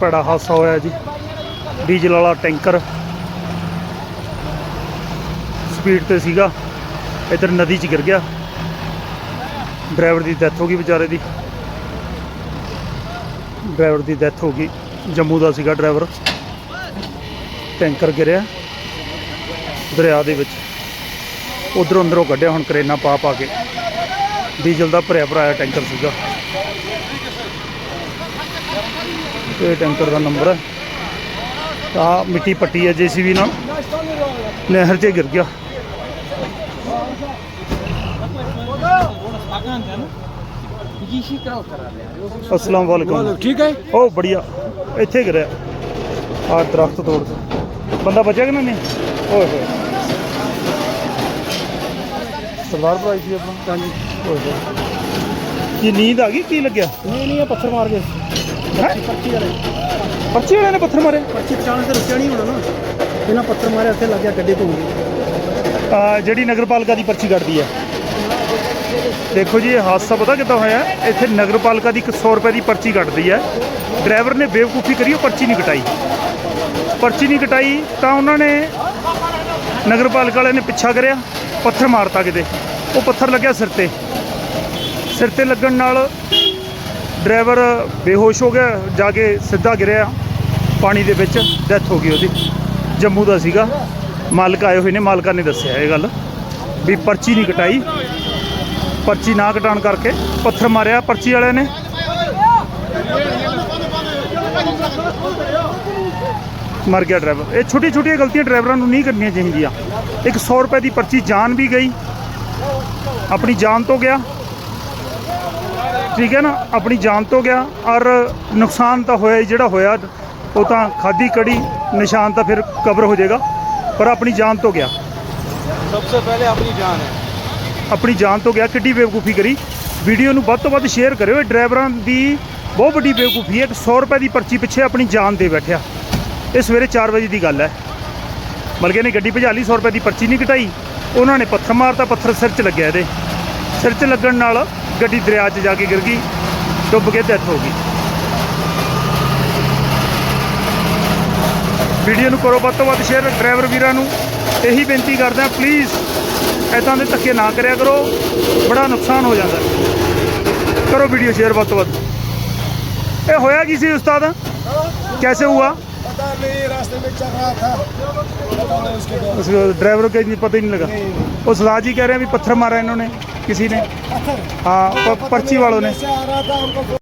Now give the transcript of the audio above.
ਭੈੜਾ ਹਾਦਸਾ ਹੋਇਆ ਜੀ। ਡੀਜ਼ਲ ਵਾਲਾ ਟੈਂਕਰ ਸਪੀਡ ਤੇ ਸੀਗਾ। ਇੱਧਰ ਨਦੀ 'ਚ ਗਿਰ ਗਿਆ। ਡਰਾਈਵਰ ਦੀ ਡੈਥ ਹੋ ਗਈ ਵਿਚਾਰੇ ਦੀ। ਡਰਾਈਵਰ ਦੀ ਡੈਥ ਹੋ ਗਈ। ਜੰਮੂ ਦਾ ਸੀਗਾ ਡਰਾਈਵਰ। ਟੈਂਕਰ ਗਿਰਿਆ ਦਰਿਆ ਦੇ ਵਿੱਚ। ਉਧਰੋਂ ਅੰਦਰੋਂ ਕੱਢਿਆ ਹੁਣ ਕਰੇਨਾ ਪਾ ਪਾ ਕੇ। ਡੀਜ਼ਲ ਦਾ ਭਰਿਆ ਭਰਾਇਆ ਟੈਂਕਰ ਸੀਗਾ। ਇਹ ਟੈਂਕਰ ਦਾ ਨੰਬਰ ਹੈ। ਆ ਮਿੱਟੀ ਪੱਟੀ ਹੈ ਜੀਸੀਬੀ ਨਾਲ। ਨਹਿਰ 'ਚ ਗਿਰ ਗਿਆ। ਅਸਲਾਮ ਵਾਲੇਕੁਮ। ਠੀਕ ਹੈ? ਉਹ ਬੜੀਆ। ਇੱਥੇ ਗਿਰਿਆ। ਆ ਦਰਖਤ ਤੋੜ ਬੰਦਾ ਬਚਿਆ ਕਿ ਨਹੀਂ? ਓਏ ਹੋਏ। ਸਰਦਾਰ ਭਾਈ ਜੀ ਆਪਣਾ। ਹਾਂਜੀ। ਓਏ ਹੋਏ। ਕੀ ਨੀਂਦ ਆ ਗਈ? ਕੀ ਲੱਗਿਆ? ਨਹੀਂ ਨਹੀਂ ਪੱਥਰ ਮਾਰ ਗਏ। ਪਰਚੀ ਵਾਲੇ ਵਾਲਿਆਂ ਨੇ ਪੱਥਰ ਮਾਰੇ? ਪਰਚੀ ਪਛਾਣ ਤੇ ਰੁਕਿਆ ਨਹੀਂ ਹੋਣਾ ਨਾ। ਇਹਨਾਂ ਪੱਥਰ ਮਾਰੇ ਉੱਥੇ ਲੱਗਿਆ ਗੱਡੇ ਤੋਂ। ਅਹ ਜਿਹੜੀ ਨਗਰਪਾਲਿਕਾ ਦੀ ਪਰਚੀ ਕੱਢਦੀ ਹੈ। ਦੇਖੋ ਜੀ ਇਹ ਹਾਦਸਾ ਪਤਾ ਕਿੱਦਾਂ ਹੋਇਆ? ਹੈ? ਇੱਥੇ ਨਗਰਪਾਲਿਕਾ ਦੀ 100 ਰੁਪਏ ਦੀ ਪਰਚੀ ਕੱਟਦੀ ਹੈ। ਡਰਾਈਵਰ ਨੇ ਬੇਵਕੂਫੀ ਕਰੀ ਉਹ ਪਰਚੀ ਨਹੀਂ ਕਟਾਈ। ਪਰਚੀ ਨਹੀਂ ਕਟਾਈ ਤਾਂ ਉਹਨਾਂ ਨੇ ਨਗਰਪਾਲਿਕਾ ਵਾਲਿਆਂ ਨੇ ਪਿੱਛਾ ਕਰਿਆ ਪੱਥਰ ਮਾਰਤਾ ਕਿਤੇ। ਉਹ ਪੱਥਰ ਲੱਗਿਆ ਸਿਰ ਤੇ। ਸਿਰ ਤੇ ਲੱਗਣ ਨਾਲ ਡਰਾਈਵਰ ਬੇਹੋਸ਼ ਹੋ ਗਿਆ, ਜਾ ਕੇ ਸਿੱਧਾ ਗਿਰਿਆ। ਪਾਣੀ ਦੇ ਵਿੱਚ ਡੈਥ ਹੋ ਗਈ ਉਹਦੀ। ਜੰਮੂ ਦਾ ਸੀਗਾ। ਮਾਲਕ ਆਏ ਹੋਏ ਨੇ, ਮਾਲਕਾਂ ਨੇ ਦੱਸਿਆ ਇਹ ਗੱਲ ਵੀ ਪਰਚੀ ਨਹੀਂ ਕਟਾਈ। ਪਰਚੀ ਨਾ ਕਟਾਉਣ ਕਰਕੇ ਪੱਥਰ ਮਾਰਿਆ ਪਰਚੀ ਵਾਲਿਆਂ ਨੇ। ਮਰ ਗਿਆ ਡਰਾਈਵਰ। ਇਹ ਛੋਟੀ ਛੋਟੀਆਂ ਗਲਤੀਆਂ ਡਰਾਈਵਰਾਂ ਨੂੰ ਨਹੀਂ ਕਰਨੀਆਂ ਚਾਹੀਦੀਆਂ। ਇੱਕ 100 ਰੁਪਏ ਦੀ ਪਰਚੀ ਜਾਨ ਵੀ ਗਈ। ਆਪਣੀ ਜਾਨ ਤੋਂ ਗਿਆ। ਠੀਕ ਹੈ ਨਾ ਆਪਣੀ ਜਾਨ ਤੋਂ ਗਿਆ ਔਰ ਨੁਕਸਾਨ ਤਾਂ ਹੋਇਆ ਹੀ ਜਿਹੜਾ ਹੋਇਆ ਉਹ ਤਾਂ ਖਾਦੀ ਕੜੀ ਨਿਸ਼ਾਨ ਤਾਂ ਫਿਰ ਕਬਰ ਹੋ ਜਾਏਗਾ ਪਰ ਆਪਣੀ ਜਾਨ ਤੋਂ ਗਿਆ। ਸਭ ਤੋਂ ਪਹਿਲੇ ਆਪਣੀ ਜਾਨ ਹੈ। ਆਪਣੀ ਜਾਨ ਤੋਂ ਗਿਆ ਕਿੱਡੀ ਬੇਵਕੂਫੀ ਕਰੀ। ਵੀਡੀਓ ਨੂੰ ਵੱਧ ਤੋਂ ਵੱਧ ਸ਼ੇਅਰ ਕਰਿਓ ਇਹ ਡਰਾਈਵਰਾਂ ਦੀ ਬਹੁਤ ਵੱਡੀ ਬੇਵਕੂਫੀ ਹੈ 100 ਰੁਪਏ ਦੀ ਪਰਚੀ ਪਿੱਛੇ ਆਪਣੀ ਜਾਨ ਦੇ ਬੈਠਿਆ। ਇਹ ਸਵੇਰੇ 4 ਵਜੇ ਦੀ ਗੱਲ ਹੈ। ਮਲਕੇ ਨੇ ਗੱਡੀ ਭਜਾ ਲਈ 100 ਰੁਪਏ ਦੀ ਪਰਚੀ ਨਹੀਂ ਘਟਾਈ ਉਹਨਾਂ ਨੇ ਪੱਥਰ ਮਾਰਤਾ ਪੱਥਰ ਸਿਰ 'ਚ ਲੱਗਿਆ ਇਹਦੇ। ਸਿਰ 'ਚ ਲੱਗਣ ਨਾਲ ਗੱਡੀ ਦਰਿਆ 'ਚ ਜਾ ਕੇ ਗਿਰ ਗਈ ਡੁੱਬ ਕੇ ਡੈਥ ਹੋ ਗਈ ਵੀਡੀਓ ਨੂੰ ਕਰੋ ਵੱਧ ਤੋਂ ਵੱਧ ਸ਼ੇਅਰ ਡਰਾਈਵਰ ਵੀਰਾਂ ਨੂੰ ਇਹੀ ਬੇਨਤੀ ਕਰਦੇ ਆ ਪਲੀਜ਼ ਐਦਾਂ ਦੇ ਧੱਕੇ ਨਾ ਕਰਿਆ ਕਰੋ ਬੜਾ ਨੁਕਸਾਨ ਹੋ ਜਾਂਦਾ ਹੈ। ਕਰੋ ਵੀਡੀਓ ਸ਼ੇਅਰ ਵੱਧ ਤੋਂ ਵੱਧ ਇਹ ਹੋਇਆ ਕੀ ਸੀ ਉਸਤਾਦ कैसे हुआ पता नहीं रास्ते में चल रहा था पता नहीं उसके बाद उसको ड्राइवर को नहीं पता ही नहीं लगा वो सरदार जी कह रहे हैं भी पत्थर मारा इन्होंने किसी ने पत्थर हाँ प- पर्ची वालों ने से आ रहा था हमको